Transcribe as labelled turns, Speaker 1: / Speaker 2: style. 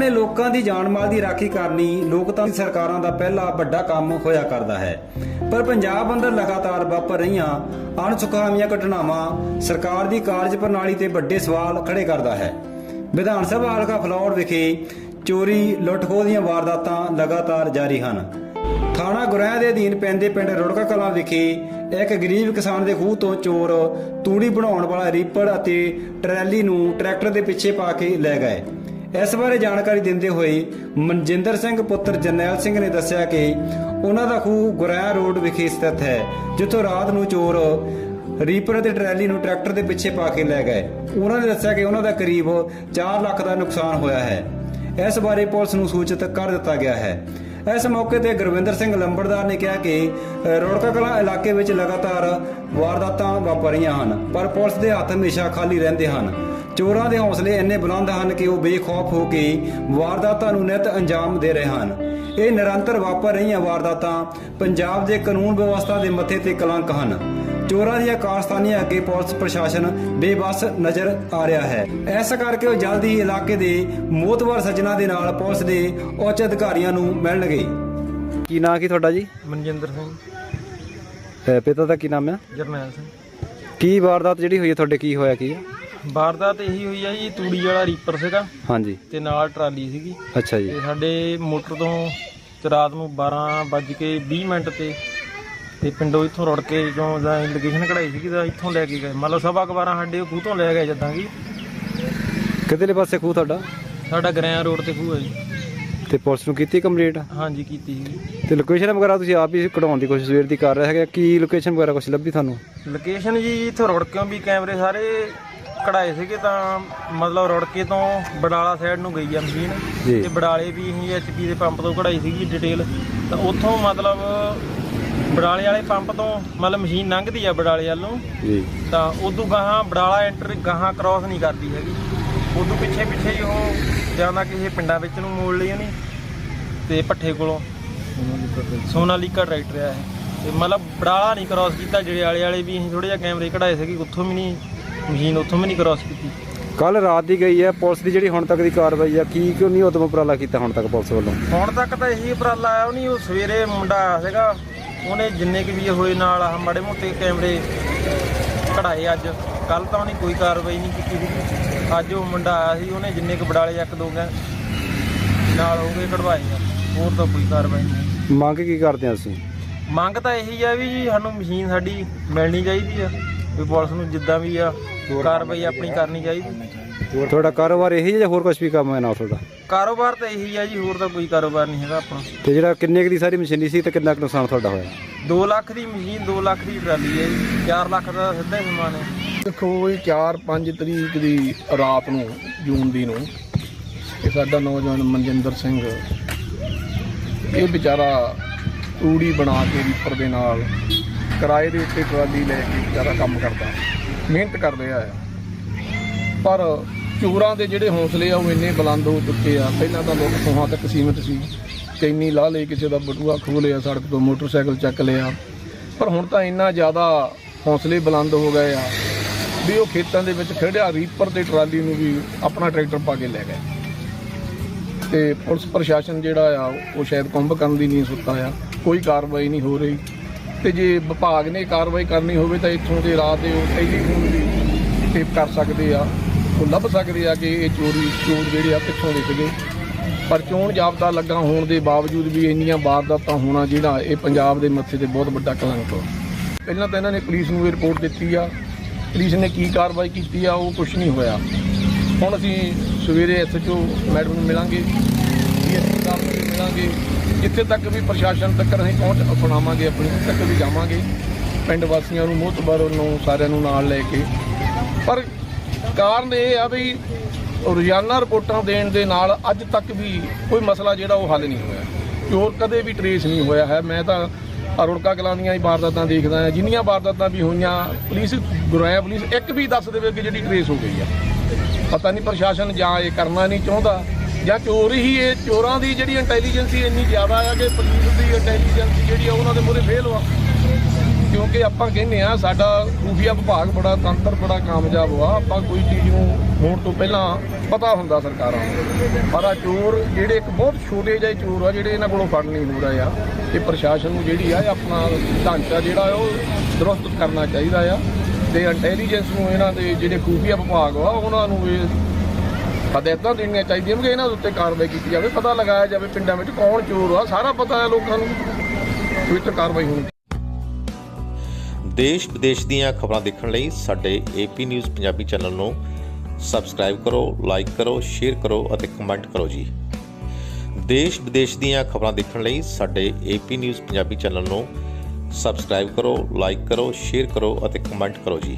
Speaker 1: ਆਪਣੇ ਲੋਕਾਂ ਦੀ ਜਾਨ ਮਾਲ ਦੀ ਰਾਖੀ ਕਰਨੀ ਲੋਕਤੰਤਰੀ ਸਰਕਾਰਾਂ ਦਾ ਪਹਿਲਾ ਵੱਡਾ ਕੰਮ ਹੋਇਆ ਕਰਦਾ ਹੈ। ਪਰ ਪੰਜਾਬ ਅੰਦਰ ਲਗਾਤਾਰ ਵਾਪਰ ਰਹੀਆਂ ਅਣਸੁਖਾਵੀਆਂ ਘਟਨਾਵਾਂ ਸਰਕਾਰ ਦੀ ਕਾਰਜ ਪ੍ਰਣਾਲੀ ਤੇ ਵੱਡੇ ਸਵਾਲ ਖੜੇ ਕਰਦਾ ਹੈ। ਵਿਧਾਨ ਸਭਾ ਹਲਕਾ ਫਲੌਰ ਵਿਖੇ ਚੋਰੀ ਲੁੱਟ-ਖੋਹ ਦੀਆਂ ਵਾਰਦਾਤਾਂ ਲਗਾਤਾਰ ਜਾਰੀ ਹਨ। ਥਾਣਾ ਗੁਰੈਆਂ ਦੇ ਅਧੀਨ ਪੈਂਦੇ ਪਿੰਡ ਰੋੜਕਾ ਕਲਾਂ ਵਿਖੇ ਇੱਕ ਗਰੀਬ ਕਿਸਾਨ ਦੇ ਖੂਹ ਤੋਂ ਚੋਰ ਤੂੜੀ ਬਣਾਉਣ ਵਾਲਾ ਰੀਪਰ ਅਤੇ ਟਰੈਲੀ ਨੂੰ ਟਰੈਕਟਰ ਦੇ ਪਿੱਛੇ ਪਾ ਕੇ ਲੈ ਗਏ। ਇਸ ਬਾਰੇ ਜਾਣਕਾਰੀ ਦਿੰਦੇ ਹੋਏ ਮਨਜਿੰਦਰ ਸਿੰਘ ਪੁੱਤਰ ਜਰਨੈਲ ਸਿੰਘ ਨੇ ਦੱਸਿਆ ਕਿ ਉਹਨਾਂ ਦਾ ਖੂਹ ਗੁਰੈਆਂ ਰੋਡ ਵਿਖੇ ਸਥਿਤ ਹੈ ਜਿੱਥੋਂ ਰਾਤ ਨੂੰ ਚੋਰ ਰੀਪਰ ਅਤੇ ਟਰੈਲੀ ਨੂੰ ਟਰੈਕਟਰ ਦੇ ਪਿੱਛੇ ਪਾ ਕੇ ਲੈ ਗਏ। ਉਹਨਾਂ ਨੇ ਦੱਸਿਆ ਕਿ ਉਹਨਾਂ ਦਾ ਕਰੀਬ 4 ਲੱਖ ਦਾ ਨੁਕਸਾਨ ਹੋਇਆ ਹੈ। ਇਸ ਬਾਰੇ ਪੁਲਿਸ ਨੂੰ ਸੂਚਿਤ ਕਰ ਦਿੱਤਾ ਗਿਆ ਹੈ। ਇਸ ਮੌਕੇ ਤੇ ਗੁਰਵਿੰਦਰ ਸਿੰਘ ਲੰਬੜਦਾਰ ਨੇ ਕਿਹਾ ਕਿ ਅ, ਰੋੜਕਾ ਕਲਾਂ ਇਲਾਕੇ ਵਿੱਚ ਲਗਾਤਾਰ ਵਾਰਦਾਤਾਂ ਵਾਪਰ ਰਹੀਆਂ ਹਨ ਪਰ ਪੁਲਿਸ ਦੇ ਹੱਥ ਹਮੇਸ਼ਾ ਖਾਲੀ ਰਹਿੰਦੇ ਹਨ। ਚੋਰਾਂ ਦੇ ਹੌਸਲੇ ਇੰਨੇ ਬੁਲੰਦ ਹਨ ਕਿ ਉਹ ਬੇਖੌਫ ਹੋ ਕੇ ਵਾਰਦਾਤਾਂ ਨੂੰ ਨਿਤ ਅੰਜਾਮ ਦੇ ਰਹੇ ਹਨ। ਇਹ ਨਿਰੰਤਰ ਵਾਪਰ ਰਹੀਆਂ ਵਾਰਦਾਤਾਂ ਪੰਜਾਬ ਦੇ ਕਾਨੂੰਨ ਵਿਵਸਥਾ ਦੇ ਮੱਥੇ ਤੇ ਕਲੰਕ ਹਨ। ਚੋਰਾਂ ਦੀਆਂ ਕਾਰਸਤਾਨੀਆਂ ਅੱਗੇ ਪੁਲਿਸ ਪ੍ਰਸ਼ਾਸਨ ਬੇਬਸ ਨਜ਼ਰ ਆ ਰਿਹਾ ਹੈ। ਇਸ ਕਰਕੇ ਉਹ ਜਲਦੀ ਹੀ ਇਲਾਕੇ ਦੇ ਮੋਤਵਰ ਸੱਜਣਾ ਦੇ ਨਾਲ ਪੁਲਿਸ ਦੇ ਉੱਚ ਅਧਿਕਾਰੀਆਂ ਨੂੰ ਮਿਲਣਗੇ। ਕੀ ਨਾਂ ਕੀ ਤੁਹਾਡਾ ਜੀ?
Speaker 2: ਮਨਜਿੰਦਰ ਸਿੰਘ।
Speaker 1: ਪਿਤਾ ਦਾ ਕੀ ਨਾਮ ਹੈ?
Speaker 2: ਜਰਨੈਲ ਸਿੰਘ।
Speaker 1: ਕੀ ਵਾਰਦਾਤ ਜਿਹੜੀ ਹੋਈ ਹੈ ਤੁਹਾਡੇ ਕੀ ਹੋਇਆ ਕੀ ਹੈ?
Speaker 2: ਵਾਰਦਾਤ ਇਹੀ ਹੋਈ ਆ ਜੀ ਤੂੜੀ ਵਾਲਾ ਰੀਪਰ ਸੀਗਾ।
Speaker 1: ਹਾਂਜੀ।
Speaker 2: ਤੇ ਨਾਲ ਟਰਾਲੀ ਸੀਗੀ।
Speaker 1: ਅੱਛਾ ਜੀ।
Speaker 2: ਤੇ ਸਾਡੇ ਮੋਟਰ ਤੋਂ ਤੇ ਰਾਤ ਨੂੰ 12 ਵੱਜ ਕੇ 20 ਮਿੰਟ ਤੇ ਤੇ ਪਿੰਡੋਂ ਇੱਥੋਂ ਰੁੜ ਕੇ ਜਦੋਂ ਦਾ ਲੋਕੇਸ਼ਨ ਕਢਾਈ ਸੀਗੀ ਤਾਂ ਇੱਥੋਂ ਲੈ ਕੇ ਗਏ। ਮੰਨ ਲਓ ਸਵਾ ਅਖਬਾਰਾਂ ਸਾਡੇ ਖੂਹ ਤੋਂ ਲੈ ਗਏ ਜਦਾਂ ਕੀ।
Speaker 1: ਕਿਹਦੇ ਪਾਸੇ ਖੂਹ ਤੁਹਾਡਾ?
Speaker 2: ਸਾਡਾ ਗਰੈਆਂ ਰੋਡ ਤੇ ਖੂਹ ਹੈ ਜੀ।
Speaker 1: ਤੇ ਪੁਲਿਸ ਨੂੰ ਕੀਤੀ ਕੰਪਲੀਟ?
Speaker 2: ਹਾਂਜੀ ਕੀਤੀ ਸੀ
Speaker 1: ਤੇ ਲੋਕੇਸ਼ਨ ਵਗੈਰਾ ਤੁਸੀਂ ਆਪ ਹੀ ਕਢਾਉਣ ਦੀ ਕੋਸ਼ਿਸ਼ ਸਵੇਰ ਦੀ ਕਰ ਰਹੇ ਹੈਗੇ ਕੀ ਲੋਕੇਸ਼ਨ ਵਗੈਰਾ ਕੁਝ ਲੱਭੀ ਤੁਹਾਨੂੰ?
Speaker 2: ਲੋਕੇਸ਼ਨ ਜੀ ਇੱਥੋਂ ਰੁੜ ਕੇ ਵੀ ਕੈਮਰੇ ਸਾਰੇ ਕਢਾਏ ਸੀਗੇ ਤਾਂ ਮਤਲਬ ਰੁੜਕੇ ਤੋਂ ਬਡਾਲਾ ਸਾਈਡ ਨੂੰ ਗਈ ਆ ਮਸ਼ੀਨ
Speaker 1: ਜੀ।
Speaker 2: ਤੇ ਬਡਾਲੇ ਵੀ ਅਸੀਂ ਐਚਪੀ ਦੇ ਪੰਪ ਤੋਂ ਕਢਾਈ ਸੀਗੀ ਡਿਟੇਲ ਤਾਂ ਉੱਥੋਂ ਮਤਲਬ ਬਡਾਲੇ ਵਾਲੇ ਪੰਪ ਤੋਂ ਮਤਲਬ ਮਸ਼ੀਨ ਲੰਘਦੀ ਆ ਬਡਾਲੇ ਵੱਲ ਨੂੰ।
Speaker 1: ਜੀ।
Speaker 2: ਤਾਂ ਉਦੋਂ ਗਾਹਾਂ ਬਡਾਲਾ ਐਂਟਰ ਗਾਹਾਂ ਕ੍ਰਾਸ ਨਹੀਂ ਕਰਦੀ ਹੈਗੀ। ਉਦੋਂ ਪਿੱਛੇ ਪਿੱਛੇ ਹੀ ਉਹ ਜਾਂਦਾ ਕਿਸੇ ਪਿੰਡਾਂ ਵਿੱਚ ਨੂੰ ਮੋੜ ਲਈ ਉਹਨੇ ਤੇ ਪੱਠੇ ਕੋਲੋਂ। ਸੋਨਾਲੀਕਾ ਟਰੈਕਟਰ ਆ ਇਹ। ਤੇ ਮਤਲਬ ਬਡਾਲਾ ਨਹੀਂ ਕ੍ਰਾਸ ਕੀਤਾ ਜਿਹੜੇ ਵਾਲੇ ਵਾਲੇ ਵੀ ਅਸੀਂ ਥੋੜੇ ਜਿਹਾ ਕੈਮਰੇ ਕਢਾਏ ਸੀਗੇ ਉੱਥੋਂ ਵੀ ਨਹੀਂ ਮਸ਼ੀਨ ਉੱਥੋਂ ਵੀ ਨਹੀਂ ਕ੍ਰਾਸ ਕੀਤੀ?
Speaker 1: ਕੱਲ ਰਾਤ ਦੀ ਗਈ ਹੈ ਪੁਲਿਸ ਦੀ ਜਿਹੜੀ ਹੁਣ ਤੱਕ ਦੀ ਕਾਰਵਾਈ ਆ ਕੀ ਕਿਉਂ ਨਹੀਂ ਉਦਮ ਉਪਰਾਲਾ ਕੀਤਾ ਹੁਣ ਤੱਕ ਪੁਲਿਸ ਵੱਲੋਂ?
Speaker 2: ਹੁਣ ਤੱਕ ਤਾਂ ਇਹੀ ਉਪਰਾਲਾ ਆਇਆ ਉਹ ਨਹੀਂ ਉਹ ਸਵੇਰੇ ਮੁੰਡਾ ਆਇਆ ਸੀਗਾ ਉਹਨੇ ਜਿੰਨੇ ਕਿ ਵੀ ਹੋਏ ਨਾਲ ਆਹ ਮਾੜੇ ਮੋਟੇ ਕੈਮਰੇ ਕਢਾਏ ਅੱਜ ਕੱਲ ਤਾਂ ਉਹਨੇ ਕੋਈ ਕਾਰਵਾਈ ਨਹੀਂ ਕੀਤੀ ਸੀ। ਅੱਜ ਉਹ ਮੁੰਡਾ ਆਇਆ ਸੀ ਉਹਨੇ ਜਿੰਨੇ ਕੁ ਬਡਾਲੇ ਇੱਕ ਦੋ ਗਏ ਨਾਲ ਹੋ ਗਏ ਕਢਵਾਏ ਆ ਹੋਰ ਤਾਂ ਕੋਈ ਕਾਰਵਾਈ ਨਹੀਂ।
Speaker 1: ਮੰਗ ਕੀ ਕਰਦੇ ਆ ਅਸੀਂ
Speaker 2: ਮੰਗ ਤਾਂ ਇਹੀ ਆ ਵੀ ਜੀ ਸਾਨੂੰ ਮਸ਼ੀਨ ਸਾਡੀ ਮਿਲਣੀ ਚਾਹੀਦੀ ਆ ਵੀ ਪੁਲਿਸ ਨੂੰ ਜਿੱਦਾਂ ਵੀ ਆ ਕਾਰਵਾਈ ਆਪਣੀ ਕਰਨੀ ਚਾਹੀਦੀ।
Speaker 1: ਤੁਹਾਡਾ ਕਾਰੋਬਾਰ ਇਹੀ ਹੈ ਜਾਂ ਹੋਰ ਕੁਝ ਵੀ ਕੰਮ ਹੈ ਨਾ ਤੁਹਾਡਾ?
Speaker 2: ਕਾਰੋਬਾਰ ਤਾਂ ਇਹੀ ਆ ਜੀ ਹੋਰ ਤਾਂ ਕੋਈ ਕਾਰੋਬਾਰ ਨਹੀਂ ਹੈਗਾ ਆਪਣਾ।
Speaker 1: ਤੇ ਜਿਹੜਾ ਕਿੰਨੇ ਕੁ ਦੀ ਸਾਰੀ ਮਸ਼ੀਨਰੀ ਸੀ ਤੇ ਕਿੰਨਾ ਕੁ ਨੁਕਸਾਨ ਤੁਹਾਡਾ ਹੋਇਆ?
Speaker 2: 2 ਲੱਖ ਦੀ ਮਸ਼ੀਨ 2 ਲੱਖ ਦੀ ਟਰਾਲੀ ਹੈ ਜੀ 4 ਲੱਖ ਦਾ ਸਿੱਧਾ ਹੀ ਸਮਾਨ ਹੈ।
Speaker 3: ਦੇਖੋ ਇਹ 4-5 ਤਰੀਕ ਦੀ ਰਾਤ ਨੂੰ ਜੂਨ ਦੀ ਨੂੰ ਇਹ ਸਾਡਾ ਨੌਜਵਾਨ ਮਨਜਿੰਦਰ ਸਿੰਘ ਇਹ ਵਿਚਾਰਾ ਤੂੜੀ ਬਣਾ ਕੇ ਰੀਪਰ ਦੇ ਨਾਲ ਕਿਰਾਏ ਦੇ ਉੱਤੇ ਟਰਾਲੀ ਲੈ ਕੇ ਵਿਚਾਰਾ ਕੰਮ ਕਰਦਾ। ਮਿਹਨਤ ਕਰ ਰਿਹਾ ਹੈ ਪਰ ਚੋਰਾਂ ਦੇ ਜਿਹੜੇ ਹੌਸਲੇ ਆ, ਉਹ ਇੰਨੇ ਬੁਲੰਦ ਹੋ ਚੁੱਕੇ ਆ। ਪਹਿਲਾਂ ਤਾਂ ਲੋਕ ਸੋਹਾਂ ਤੱਕ ਸੀਮਿਤ ਸੀ। ਕੈਨੀ ਲਾ ਲਈ ਕਿਸੇ ਦਾ ਬਟੂਆ ਖੋਹ ਲਿਆ, ਸੜਕ ਤੋਂ ਮੋਟਰਸਾਈਕਲ ਚੱਕ ਲਿਆ। ਪਰ ਹੁਣ ਤਾਂ ਇੰਨਾ ਜ਼ਿਆਦਾ ਹੌਸਲੇ ਬੁਲੰਦ ਹੋ ਗਏ ਆ ਵੀ ਉਹ ਖੇਤਾਂ ਦੇ ਵਿੱਚ ਖੜਿਆ ਰੀਪਰ ਤੇ ਟਰਾਲੀ ਨੂੰ ਵੀ ਆਪਣਾ ਟਰੈਕਟਰ ਪਾ ਕੇ ਲੈ ਗਏ। ਤੇ ਪੁਲਿਸ ਪ੍ਰਸ਼ਾਸਨ ਜਿਹੜਾ ਆ, ਉਹ ਸ਼ਾਇਦ ਕੁੰਭ ਕਰਨ ਦੀ ਨਹੀਂ ਸੁੱਤਾ ਆ। ਕੋਈ ਕਾਰਵਾਈ ਨਹੀਂ ਹੋ ਰਹੀ। ਤੇ ਜੇ ਵਿਭਾਗ ਨੇ ਕਾਰਵਾਈ ਕਰਨੀ ਹੋਵੇ ਤਾਂ ਇੱਥੋਂ ਦੇ ਰਾਤ ਦੇ ਉਹ ਟੈਲੀਫੋਨ ਵੀ ਟੇਪ ਕਰ ਸਕਦੇ ਆ, ਉਹ ਲੱਭ ਸਕਦੇ ਆ ਕਿ ਇਹ ਚੋਰੀ, ਚੋਰ ਜਿਹੜੇ ਆ ਕਿੱਥੋਂ ਦੇ ਸੀਗੇ ਪਰ ਚੋਣ ਜਾਬਤਾ ਲੱਗਾ ਹੋਣ ਦੇ ਬਾਵਜੂਦ ਵੀ ਇੰਨੀਆਂ ਵਾਰਦਾਤਾਂ ਹੋਣਾ ਜਿਹੜਾ ਇਹ ਪੰਜਾਬ ਦੇ ਮੱਥੇ ਤੇ ਬਹੁਤ ਵੱਡਾ ਕਲੰਕ ਆ। ਪਹਿਲਾਂ ਤਾਂ ਇਹਨਾਂ ਨੇ ਪੁਲਿਸ ਨੂੰ ਇਹ ਰਿਪੋਰਟ ਦਿੱਤੀ ਆ, ਪੁਲਿਸ ਨੇ ਕੀ ਕਾਰਵਾਈ ਕੀਤੀ ਆ, ਉਹ ਕੁਝ ਨਹੀਂ ਹੋਇਆ। ਹੁਣ ਅਸੀਂ ਸਵੇਰੇ ਐਸਐਚਓ ਮੈਡਮ ਨੂੰ ਮਿਲਾਂਗੇ ਡੀਐਸਪੀ ਸਾਹਿਬ ਨੂੰ ਮਿਲਾਂਗੇ ਜਿੱਥੇ ਤੱਕ ਵੀ ਪ੍ਰਸ਼ਾਸਨ ਤੱਕ ਅਸੀਂ ਪਹੁੰਚ ਅਪਣਾਵਾਂਗੇ, ਆਪਣੀ ਉੱਥੇ ਤੱਕ ਵੀ ਜਾਵਾਂਗੇ। ਪਿੰਡ ਵਾਸੀਆਂ ਨੂੰ ਮੋਤਬਰ ਨੂੰ, ਸਾਰਿਆਂ ਨੂੰ ਨਾਲ ਲੈ ਕੇ। ਪਰ ਕਾਰਨ ਇਹ ਆ ਵੀ ਰੋਜ਼ਾਨਾ ਰਿਪੋਰਟਾਂ ਦੇਣ ਦੇ ਨਾਲ ਅੱਜ ਤੱਕ ਵੀ ਕੋਈ ਮਸਲਾ ਜਿਹੜਾ ਉਹ ਹੱਲ ਨਹੀਂ ਹੋਇਆ। ਚੋਰ ਕਦੇ ਵੀ ਟਰੇਸ ਨਹੀਂ ਹੋਇਆ ਹੈ। ਮੈਂ ਤਾਂ ਆਹ ਰੁੜਕਾ ਕਲਾਂ ਦੀਆਂ ਹੀ ਵਾਰਦਾਤਾਂ ਦੇਖਦਾ ਹਾਂ। ਜਿੰਨੀਆਂ ਵਾਰਦਾਤਾਂ ਵੀ ਹੋਈਆਂ, ਪੁਲਿਸ ਗੁਰਾਇਆ ਪੁਲਿਸ ਇੱਕ ਵੀ ਦੱਸ ਦੇਵੇ ਕਿ ਜਿਹੜੀ ਟਰੇਸ ਹੋ ਗਈ ਆ। ਪਤਾ ਨਹੀਂ ਪ੍ਰਸ਼ਾਸਨ ਜਾਂ ਇਹ ਕਰਨਾ ਨਹੀਂ ਚਾਹੁੰਦਾ। ਜਾਂ ਚੋਰ ਹੀ ਇਹ ਚੋਰਾਂ ਦੀ ਜਿਹੜੀ ਇੰਟੈਲੀਜੈਂਸੀ ਇੰਨੀ ਜ਼ਿਆਦਾ ਆ ਕਿ ਪੁਲਿਸ ਦੀ ਇੰਟੈਲੀਜੈਂਸੀ ਜਿਹੜੀ ਆ, ਉਹਨਾਂ ਦੇ ਮੂਹਰੇ ਫੇਲ ਆ ਕਿਉਂਕਿ ਆਪਾਂ ਕਹਿੰਦੇ ਆ, ਸਾਡਾ ਖੂਫੀਆ ਵਿਭਾਗ ਬੜਾ ਤੰਤਰ, ਬੜਾ ਕਾਮਯਾਬ ਵਾ ਆਪਾਂ ਕੋਈ ਚੀਜ਼ ਨੂੰ ਹੋਣ ਤੋਂ ਪਹਿਲਾਂ ਪਤਾ ਹੁੰਦਾ ਸਰਕਾਰਾਂ ਨੂੰ। ਪਰ ਆ ਚੋਰ ਜਿਹੜੇ ਇੱਕ ਬਹੁਤ ਛੋਟੇ ਜਿਹੇ ਚੋਰ ਆ, ਜਿਹੜੇ ਇਹਨਾਂ ਕੋਲੋਂ ਫੜ ਨਹੀਂ ਹੋ ਰਹੇ ਆ। ਇਹ ਪ੍ਰਸ਼ਾਸਨ ਨੂੰ ਜਿਹੜੀ ਆ ਆਪਣਾ ਢਾਂਚਾ ਜਿਹੜਾ ਉਹ ਦਰੁਸਤ ਕਰਨਾ ਚਾਹੀਦਾ ਆ। ਤੇ ਇੰਟੈਲੀਜੈਂਸ ਨੂੰ ਇਹਨਾਂ ਦੇ ਜਿਹੜੇ ਖੂਫੀਆ ਵਿਭਾਗ ਆ, ਉਹਨਾਂ ਨੂੰ ਇਹ ਹਦਾਇਤਾਂ ਦੇਣੀਆਂ ਚਾਹੀਦੀਆਂ ਵੀ ਇਹਨਾਂ ਦੇ ਉੱਤੇ ਕਾਰਵਾਈ ਕੀਤੀ ਜਾਵੇ, ਪਤਾ ਲਗਾਇਆ ਜਾਵੇ ਪਿੰਡਾਂ ਵਿੱਚ ਕੌਣ ਚੋਰ ਆ, ਸਾਰਾ ਪਤਾ ਹੈ ਲੋਕਾਂ ਨੂੰ ਇਹ ਕਾਰਵਾਈ ਹੋਣੀ
Speaker 4: ਦੇਸ਼ ਵਿਦੇਸ਼ ਦੀਆਂ ਖਬਰਾਂ ਦੇਖਣ ਲਈ ਸਾਡੇ ਏਪੀ ਨਿਊਜ਼ ਪੰਜਾਬੀ ਚੈਨਲ ਨੂੰ ਸਬਸਕ੍ਰਾਈਬ ਕਰੋ, ਲਾਈਕ ਕਰੋ, ਸ਼ੇਅਰ ਕਰੋ ਅਤੇ ਕਮੈਂਟ ਕਰੋ ਜੀ। ਦੇਸ਼ ਵਿਦੇਸ਼ ਦੀਆਂ ਖਬਰਾਂ ਦੇਖਣ ਲਈ ਸਾਡੇ ਏਪੀ ਨਿਊਜ਼ ਪੰਜਾਬੀ ਚੈਨਲ ਨੂੰ ਸਬਸਕ੍ਰਾਈਬ ਕਰੋ, ਲਾਈਕ ਕਰੋ, ਸ਼ੇਅਰ ਕਰੋ ਅਤੇ ਕਮੈਂਟ ਕਰੋ ਜੀ।